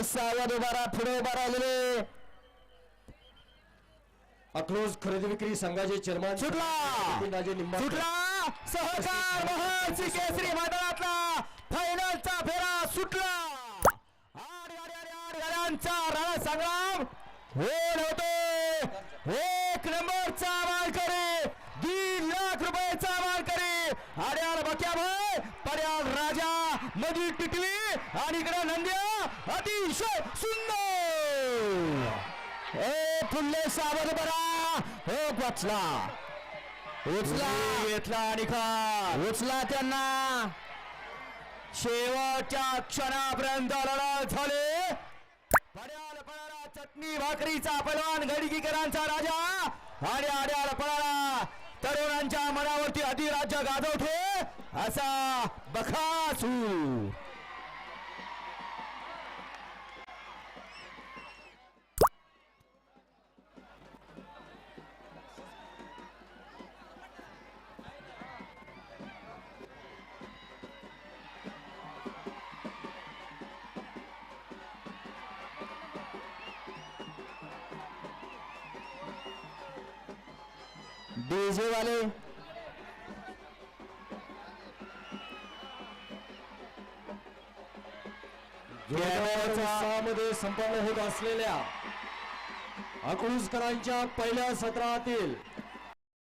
सावध उभारा पुढे उभा राहिलेले अकलूज खरेदी विक्री संघाचे चेअरमन सुटला. सुटला. सहकार महर्षी केसरी मैदानातला फायनलचा फेरा सुटला. आड, गाड्यांचा रणसंग्राम. होत. आड्याल बक्या भाई पर्याल राजा नदी टिटवी आणि इकडे नंद्या अतिशय सुंदर. ए फुल्ले सावध बरा. हो वाचला उचला. घेतला निकाल उचला त्यांना. शेवटच्या क्षणापर्यंत लढत झाले. पड्याल पळाला चटणी भाकरीचा पलवान गडगीकरांचा राजा. आणि आड्याल पळाला. तरुणांच्या मनावरती अधिराज्य गाजवतो असा बखासू. डीजे वाले। उत्साहामध्ये संपन्न होत असलेल्या अकलूजकरांच्या पहिल्या सत्रातील